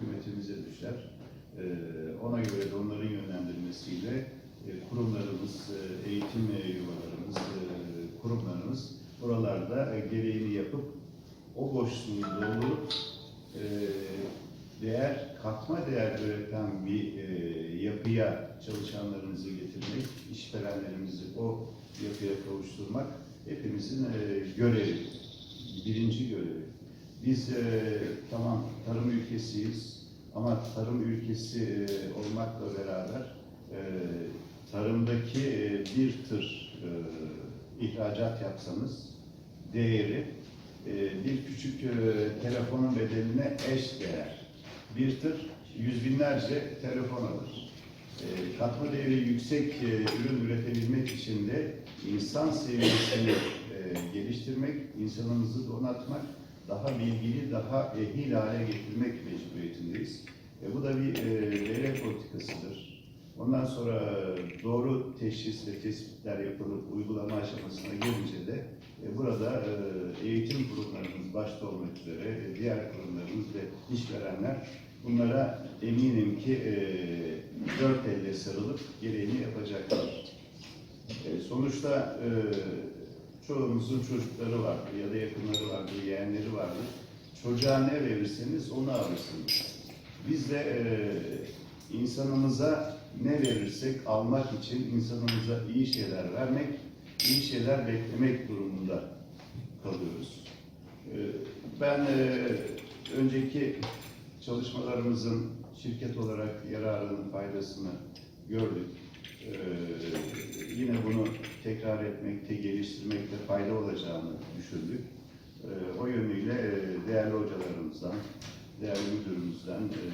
hükümetimize düşer. E, ona göre de onların yönlendirmesiyle e, kurumlarımız, e, eğitim e, yuvalarımız, e, kurumlarımız buralarda e, gereğini yapıp o boşluğu doldurup e, değer, katma değer üreten bir e, yapıya çalışanlarımızı getirmek, işverenlerimizi o yapıya kavuşturmak hepimizin e, görevi, birinci görevi. Biz e, tamam tarım ülkesiyiz ama tarım ülkesi e, olmakla beraber e, tarımdaki e, bir tır e, ihracat yapsanız değeri e, bir küçük e, telefonun bedeline eş değer. Bir tır yüz binlerce telefon alır. E, katma değeri yüksek e, ürün üretebilmek için de insan seviyesini e, geliştirmek, insanımızı donatmak, daha bilgili, daha ehil hale getirmek mecburiyetindeyiz. E, bu da bir e, devlet politikasıdır. Ondan sonra doğru teşhis ve tespitler yapılıp uygulama aşamasına gelince de e, burada e, eğitim kurumlarımız başta olmak üzere e, diğer kurumlarımız ve işverenler bunlara eminim ki e, dört elle sarılıp gereğini yapacaklar. E, sonuçta e, çoğumuzun çocukları vardır ya da yakınları vardır, yeğenleri vardır. Çocuğa ne verirseniz onu alırsınız. Biz de e, insanımıza ne verirsek almak için insanımıza iyi şeyler vermek, iyi şeyler beklemek durumunda kalıyoruz. E, ben e, önceki çalışmalarımızın şirket olarak yararının faydasını gördük. E, yine bunu tekrar etmekte, geliştirmekte fayda olacağını düşündük. E, o yönüyle e, değerli hocalarımızdan, değerli müdürümüzden e,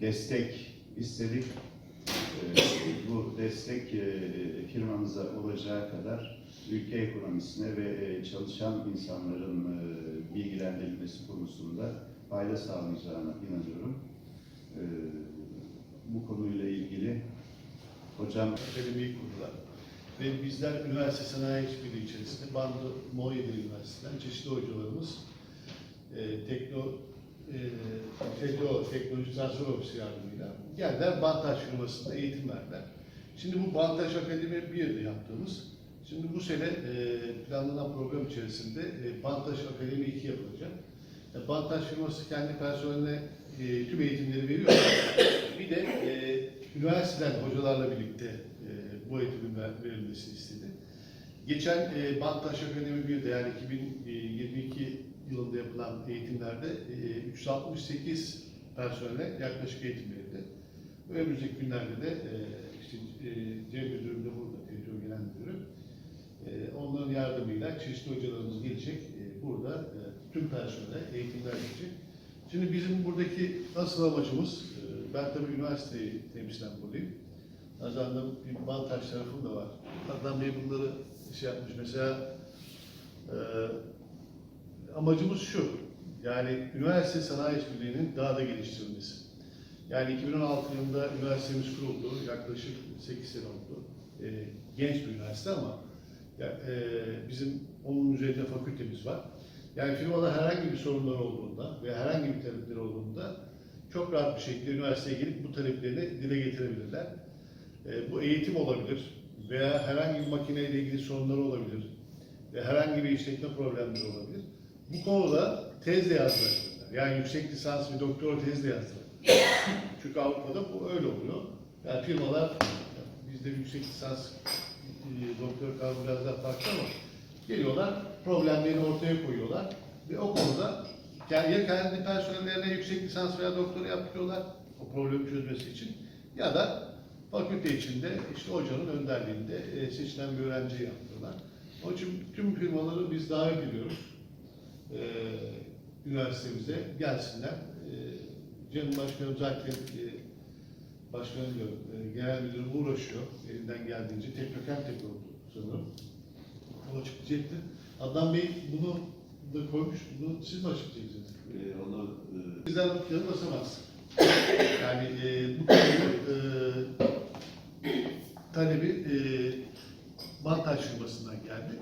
destek istedik. E, bu destek e, firmamıza olacağı kadar ülke ekonomisine ve çalışan insanların bilgilendirilmesi konusunda fayda sağlayacağına inanıyorum. Bu konuyla ilgili hocam akademiyi kurdular. Ve bizler üniversite sanayi işbirliği içerisinde Bandı Moğyeli Üniversitesi'nden çeşitli hocalarımız e, tekno, e, TEDO, Teknoloji Transfer Ofisi yardımıyla geldiler Bantaş firmasında eğitim verdiler. Şimdi bu Bantaş Akademi bir de yaptığımız, şimdi bu sene e, planlanan program içerisinde e, Bantaş Akademi 2 yapılacak. E, Bantaş firması kendi personeline e, tüm eğitimleri veriyor. Bir de e, üniversiteden hocalarla birlikte e, bu eğitimin ver- verilmesini istedi. Geçen e, Bantaş Akademi 1'de yani 2022 yılında yapılan eğitimlerde e, 368 personele yaklaşık eğitim verildi. Önümüzdeki günlerde de e, işte e, Cem Müdürüm de burada, TEDO Genel Müdürü. E, onların yardımıyla çeşitli hocalarımız gelecek. E, burada e, tüm personele eğitimler verecek. Şimdi bizim buradaki asıl amacımız, e, ben tabii üniversiteyi temsilen buradayım. Nazan'da bir Bantaş tarafım da var. Adnan Bey bunları şey yapmış mesela e, amacımız şu, yani üniversite sanayi işbirliğinin daha da geliştirilmesi. Yani 2016 yılında üniversitemiz kuruldu, yaklaşık 8 sene oldu. E, genç bir üniversite ama ya, e, bizim onun üzerinde fakültemiz var. Yani firmada herhangi bir sorunları olduğunda ve herhangi bir talepleri olduğunda çok rahat bir şekilde üniversiteye gelip bu taleplerini dile getirebilirler. E, bu eğitim olabilir veya herhangi bir makineyle ilgili sorunları olabilir ve herhangi bir işletme problemleri olabilir. Bu konuda tez de yazdırabilirler. Yani yüksek lisans ve doktora tez de. Çünkü Avrupa'da bu öyle oluyor. Yani firmalar, bizde yüksek lisans, e, doktor kavramı biraz daha farklı ama geliyorlar, problemlerini ortaya koyuyorlar ve o konuda yani ya kendi personellerine yüksek lisans veya doktora yaptırıyorlar o problemi çözmesi için ya da fakülte içinde işte hocanın önderliğinde e, seçilen bir öğrenciye yaptırıyorlar. Onun için tüm firmaları biz davet ediyoruz. E, üniversitemize gelsinler. E, Cem Başkanım zaten e, Başkanım diyorum, e, genel müdürüm uğraşıyor. Elinden geldiğince teknokent yapıyor sanırım. O açıklayacaktı. Adnan Bey bunu da koymuş. Bunu siz mi açıklayacaksınız? e, onu e, Bizden yanı basamaz. Yani e, bu konuda e, talebi e, Bantaş firmasından geldi.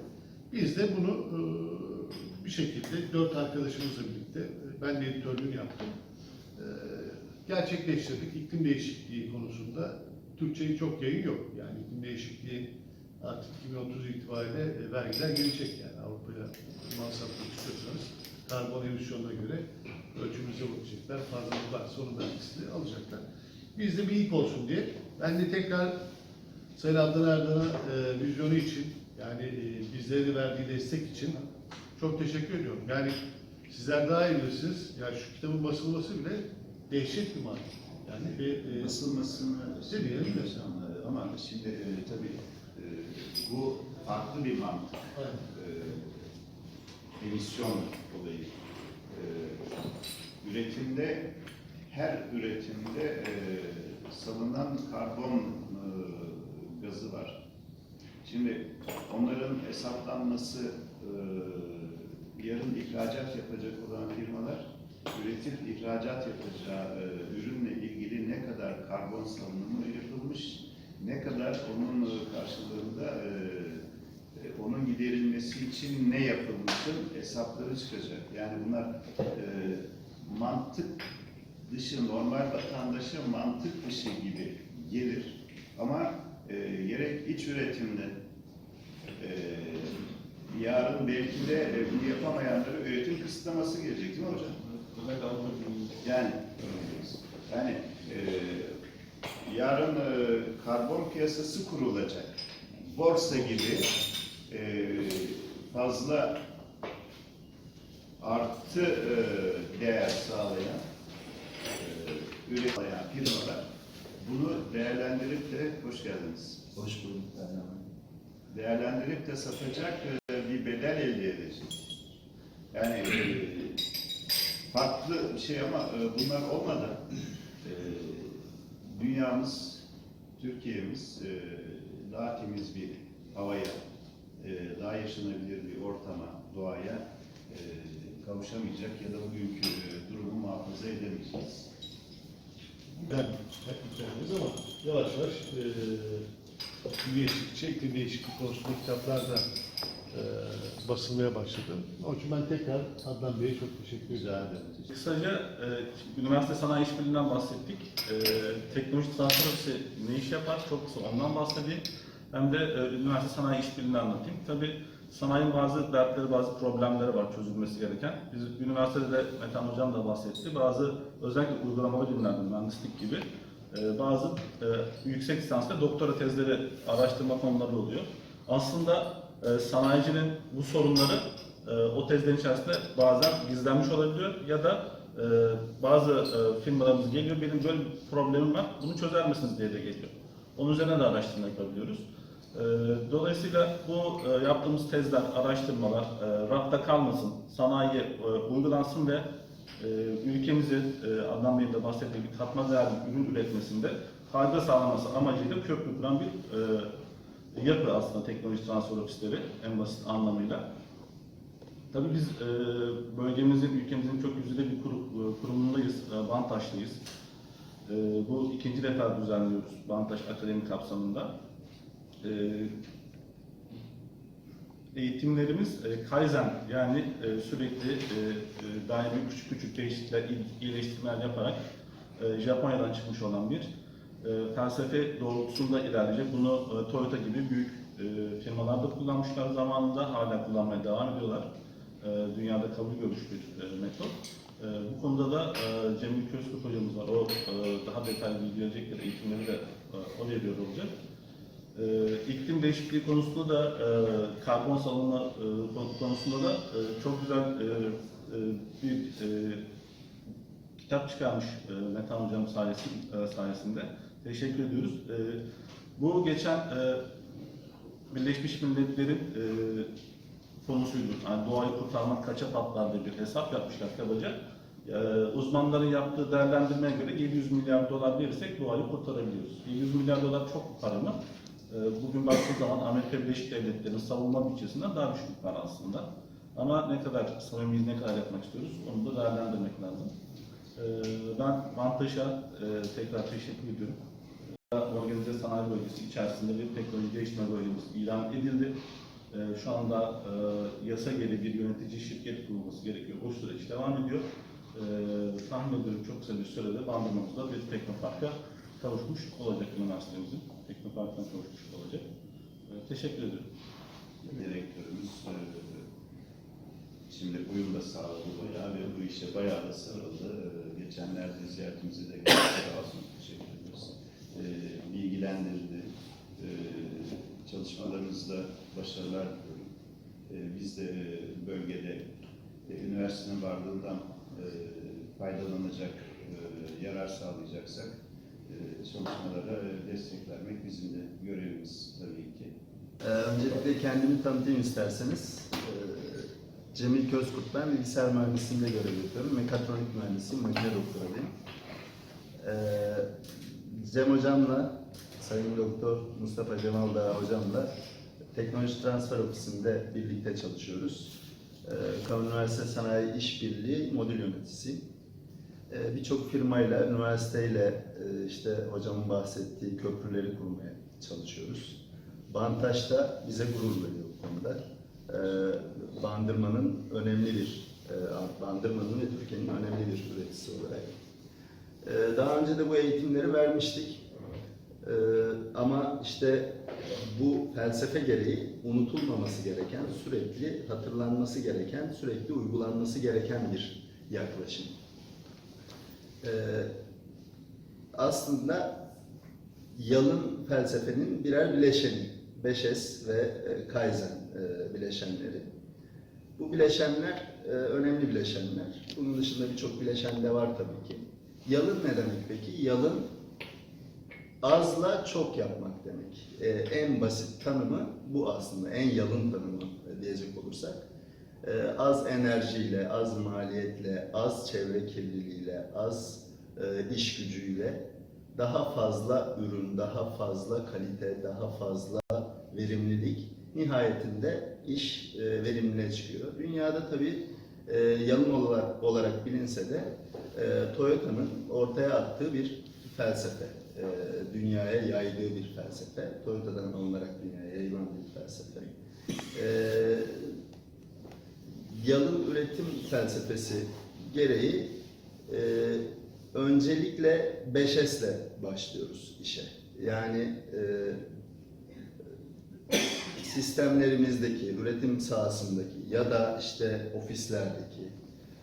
Biz de bunu e, bir şekilde dört arkadaşımızla birlikte, e, ben de editörlüğünü yaptım. e, gerçekleştirdik. İklim değişikliği konusunda Türkçe'yi çok yayın yok. Yani iklim değişikliği artık 2030 itibariyle e, vergiler gelecek yani Avrupa'ya mal satmak istiyorsanız karbon emisyonuna göre ölçümüze bakacaklar. Fazlalık varsa onun vergisini alacaklar. Biz de bir ilk olsun diye. Ben de tekrar Sayın Adnan Erdoğan'a e, vizyonu için yani e, bizlere verdiği destek için çok teşekkür ediyorum. Yani sizler daha iyi bilirsiniz. Yani şu kitabın basılması bile dehşet bir maliyet. Yani ve, e, Basılmasını de. seviyoruz ama şimdi e, tabii bu farklı bir mantık. Aynen. e, emisyon olayı. E, üretimde, her üretimde e, salınan karbon e, gazı var. Şimdi onların hesaplanması e, yarın ihracat yapacak olan firmalar üretip ihracat yapacağı e, ürünle ilgili ne kadar karbon salınımı yapılmış, ne kadar onun e, karşılığında e, e, onun giderilmesi için ne yapılmışın hesapları çıkacak. Yani bunlar e, mantık dışı, normal vatandaşa mantık dışı gibi gelir. Ama e, gerek iç üretimde e, yarın belki de e, bunu yapamayanlara üretim kısıtlaması gelecek değil mi hocam? Yani yani e, yarın e, karbon piyasası kurulacak. Borsa gibi e, fazla artı e, değer sağlayan e, üretilen firmalar bunu değerlendirip de hoş geldiniz. Hoş bulduk Değerlendirip de satacak e, bir bedel elde edecek. Yani e, farklı bir şey ama e, bunlar olmadan e, dünyamız, Türkiye'miz e, daha temiz bir havaya, e, daha yaşanabilir bir ortama, doğaya e, kavuşamayacak ya da bugünkü e, durumu muhafaza edemeyeceğiz. Ben hep ama yavaş yavaş e, iklim değişiklikçi, iklim değişikliği konusunda kitaplar da e, basılmaya başladı. Onun için ben tekrar Adnan Bey'e çok teşekkür ederim. Kısaca e, üniversite sanayi işbirliğinden bahsettik. E, teknoloji transfer ofisi ne iş yapar? Çok kısa ondan bahsedeyim. Hem de e, üniversite sanayi işbirliğini anlatayım. Tabii sanayinin bazı dertleri, bazı problemleri var çözülmesi gereken. Biz üniversitede de Metan Hocam da bahsetti. Bazı özellikle uygulamalı bilimlerde, mühendislik gibi e, bazı e, yüksek lisanslı doktora tezleri araştırma konuları oluyor. Aslında e, sanayicinin bu sorunları e, o tezlerin içerisinde bazen gizlenmiş olabiliyor ya da e, bazı e, firmalarımız geliyor benim böyle bir problemim var bunu çözer misiniz diye de geliyor. Onun üzerine de araştırma yapabiliyoruz. Dolayısıyla bu yaptığımız tezler, araştırmalar rafta kalmasın, sanayiye uygulansın ve ülkemizi Adnan Bey'in de bahsettiği gibi katma değerli ürün üretmesinde fayda sağlaması amacıyla köprü kuran bir yapı aslında teknoloji transfer ofisleri en basit anlamıyla. Tabii biz e, bölgemizin, ülkemizin çok yüzde bir kurum, e, kurumundayız, e, Bantaş'tayız. E, bu ikinci defa düzenliyoruz Bantaş Akademi kapsamında. E, eğitimlerimiz e, Kaizen yani e, sürekli e, e, daimi küçük küçük değişiklikler, il- iyileştirmeler yaparak e, Japonya'dan çıkmış olan bir e, felsefe doğrultusunda ilerleyecek. Bunu e, Toyota gibi büyük e, firmalarda kullanmışlar zamanında, hala kullanmaya devam ediyorlar. E, dünyada kabul görmüş bir e, metot. E, bu konuda da e, Cemil Közkurt hocamız var. O e, daha detaylı bilgi. Eğitimleri de e, o veriyor olacak. E, iklim değişikliği konusunda da e, karbon salınma e, konu- konusunda da e, çok güzel e, e, bir e, kitap çıkarmış e, Metan Hocam sayesinde, sayesinde. Teşekkür ediyoruz. E, bu geçen e, Birleşmiş Milletler'in e, konusuydu. Yani doğayı kurtarmak kaça patlar diye bir hesap yapmışlar kabaca. E, uzmanların yaptığı değerlendirmeye göre 700 milyar dolar verirsek doğayı kurtarabiliyoruz. 700 milyar dolar çok para mı? E, bugün baktığı zaman Amerika Birleşik Devletleri'nin savunma bütçesinden daha düşük para aslında. Ama ne kadar samimiyiz, ne kadar yapmak istiyoruz onu da değerlendirmek lazım. Ben Vantaş'a e, tekrar teşekkür ediyorum. Organize sanayi bölgesi içerisinde bir teknoloji geliştirme bölgesi ilan edildi. E, şu anda e, yasa gereği bir yönetici şirket kurulması gerekiyor. O süreç devam ediyor. e, tahmin ediyorum çok kısa bir sürede Bandırma'mızda bir teknoparka kavuşmuş olacak üniversitemizin. Teknoparktan kavuşmuş olacak. E, teşekkür ederim. Direktörümüz e, şimdi uyum da sağladı bayağı ve bu işe bayağı da sarıldı. Geçenlerde ziyaretimizi de. Sağ olsun. Teşekkür ediyoruz. E, bilgilendirdi. E, çalışmalarınızda başarılar diliyorum. E, biz de e, bölgede e, üniversitenin varlığından e, faydalanacak, e, yarar sağlayacaksak e, çalışmalara e, destek vermek bizim de görevimiz tabii ki. Ee, öncelikle kendimi tanıtayım isterseniz. Ee, Cemil Közkurt ben bilgisayar mühendisliğinde görev yapıyorum. Mekatronik mühendisiyim, makine doktoruyum. Ee, Cem hocamla, Sayın Doktor Mustafa Cemal Dağ hocamla Teknoloji Transfer Ofisi'nde birlikte çalışıyoruz. Ee, Kamu Üniversite Sanayi İşbirliği modül yöneticisiyim. Ee, Birçok firmayla, üniversiteyle e, işte hocamın bahsettiği köprüleri kurmaya çalışıyoruz. Bantaş da bize gurur veriyor bu konuda. Ee, Bandırma'nın önemli bir, e, Bandırma'nın ve Türkiye'nin önemli bir üreticisi olarak. Ee, Daha önce de bu eğitimleri vermiştik. Ee, Ama işte bu felsefe gereği unutulmaması gereken, sürekli hatırlanması gereken, sürekli uygulanması gereken bir yaklaşım. Ee, Aslında yalın felsefenin birer bileşeni. 5S ve e, Kaizen e, bileşenleri. Bu bileşenler e, önemli bileşenler. Bunun dışında birçok bileşen de var tabii ki. Yalın ne demek peki? Yalın azla çok yapmak demek. E, en basit tanımı bu aslında. En yalın tanımı diyecek olursak. E, az enerjiyle, az maliyetle, az çevre kirliliğiyle, az e, iş gücüyle daha fazla ürün, daha fazla kalite, daha fazla verimlilik nihayetinde iş e, verimine çıkıyor. Dünyada tabii e, yalın olarak, olarak bilinse de e, Toyota'nın ortaya attığı bir felsefe, e, dünyaya yaydığı bir felsefe, Toyota'dan alınarak dünyaya yayılan bir felsefe. E, yalın üretim felsefesi gereği e, öncelikle 5S'le başlıyoruz işe. Yani e, sistemlerimizdeki, üretim sahasındaki ya da işte ofislerdeki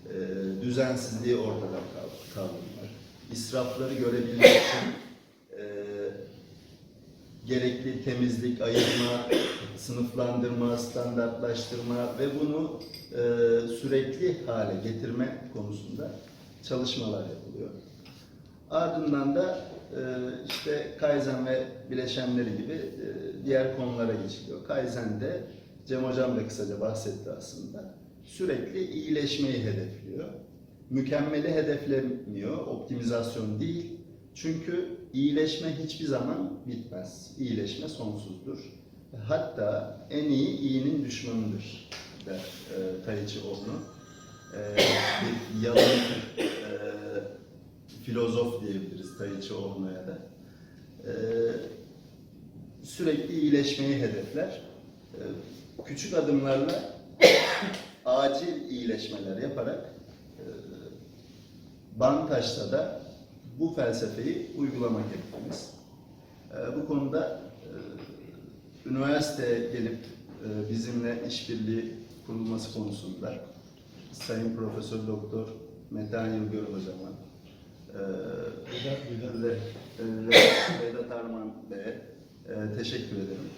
e, düzensizliği ortadan kal- kaldırmak, israfları görebilmek için e, gerekli temizlik, ayırma, sınıflandırma, standartlaştırma ve bunu e, sürekli hale getirme konusunda çalışmalar yapılıyor. Ardından da e, işte Kaizen ve bileşenleri gibi e, diğer konulara geçiliyor. Kaizen'de Cem Hocam da kısaca bahsetti aslında. Sürekli iyileşmeyi hedefliyor. Mükemmeli hedeflemiyor, optimizasyon değil. Çünkü iyileşme hiçbir zaman bitmez. İyileşme sonsuzdur. Hatta en iyi iyinin düşmanıdır der e, Taichi Ohno. E, bir yalın e, filozof diyebiliriz Taichi Ohno'ya da. E, sürekli iyileşmeyi hedefler. E, küçük adımlarla acil iyileşmeler yaparak e, Bantaş'ta da bu felsefeyi uygulamak hedefimiz. E, bu konuda e, üniversiteye gelip e, bizimle işbirliği kurulması konusunda Sayın Profesör Doktor Metehan Yılgör hocama, e, Vedat Arman Bey'e e, teşekkür ederim.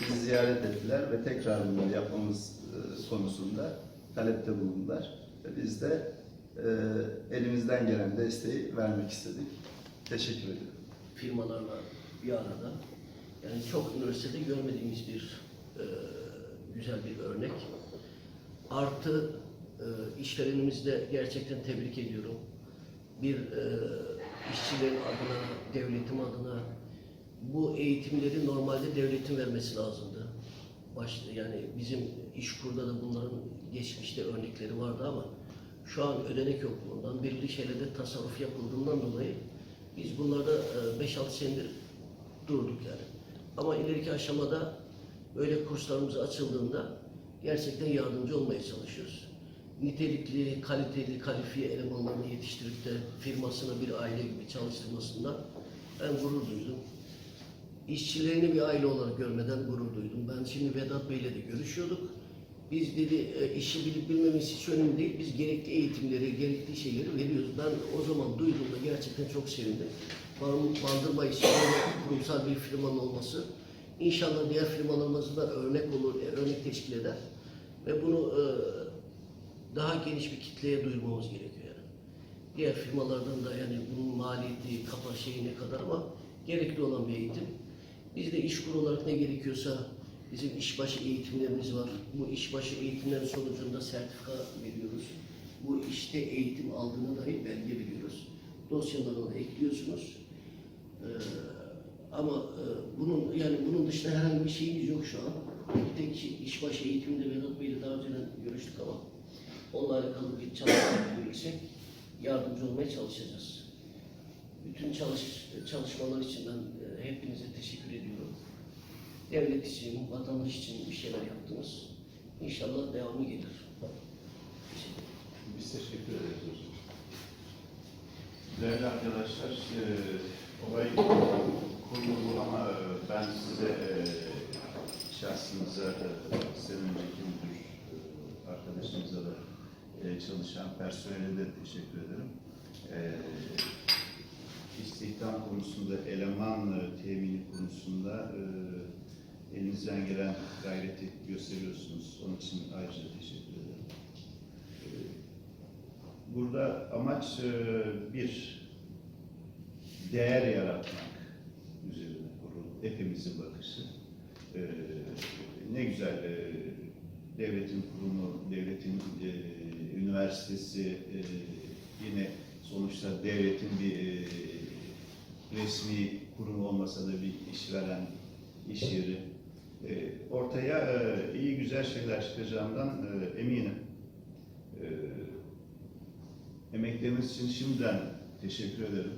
Bizi ziyaret ettiler ve tekrar bunları yapmamız e, konusunda talepte bulundular. Ve biz de e, elimizden gelen desteği vermek istedik. Teşekkür ederim. firmalarla bir arada. Yani çok üniversitede görmediğimiz bir e, güzel bir örnek. Artı e, gerçekten tebrik ediyorum. Bir e, işçilerin adına, devletim adına bu eğitimleri normalde devletin vermesi lazımdı. Başta yani bizim işkurda da bunların geçmişte örnekleri vardı ama şu an ödenek yokluğundan, belirli şeylerde tasarruf yapıldığından dolayı biz bunlarda e, 5-6 senedir durduk yani. Ama ileriki aşamada böyle kurslarımız açıldığında gerçekten yardımcı olmaya çalışıyoruz. nitelikli, kaliteli, kalifiye elemanlarını yetiştirip de firmasına bir aile gibi çalıştırmasından ben gurur duydum. İşçilerini bir aile olarak görmeden gurur duydum. Ben şimdi Vedat Bey'le de görüşüyorduk. Biz dedi e, işi bilip bilmemiz hiç önemli değil. Biz gerekli eğitimleri, gerekli şeyleri veriyoruz. Ben o zaman duyduğumda gerçekten çok sevindim. Ban- Bandırma için kurumsal bir firmanın olması inşallah diğer firmalarımızda da örnek olur, e, örnek teşkil eder. Ve bunu e, daha geniş bir kitleye duyurmamız gerekiyor yani. Diğer firmalardan da yani bunun maliyeti, kafa şeyi ne kadar ama gerekli olan bir eğitim. Biz de iş kuru olarak ne gerekiyorsa bizim işbaşı eğitimlerimiz var. Bu işbaşı eğitimlerin sonucunda sertifika veriyoruz. Bu işte eğitim aldığına dair belge veriyoruz. Dosyalarına ekliyorsunuz. Ee, ama e, bunun yani bunun dışında herhangi bir şeyimiz yok şu an. Bir tek şey, işbaşı eğitiminde Vedat Bey'le daha önceden görüştük ama onunla alakalı bir çalışma yapabilirsek yardımcı olmaya çalışacağız. Bütün çalış, çalışmalar için ben e, hepinize teşekkür ediyorum. Devlet için, vatandaş için bir şeyler yaptınız. İnşallah devamı gelir. Biz teşekkür ederiz hocam. Değerli arkadaşlar, e, olay konu bu ama e, ben size e, şahsınıza, e, sizden önceki müdür e, arkadaşımıza da e, çalışan personele de teşekkür ederim. E, istihdam konusunda, eleman e, temini konusunda e, elinizden gelen gayreti gösteriyorsunuz. Onun için ayrıca teşekkür ederim. E, Burada amaç e, bir değer yaratmak üzerine kurulu hepimizin bakışı. E, Ne güzel e, devletin kurumu, devletin e, üniversitesi e, yine sonuçta devletin bir e, resmi kurum olmasa da bir işveren iş yeri. E, Ortaya e, iyi güzel şeyler çıkacağından e, eminim. E, Emekleriniz için şimdiden teşekkür ederim.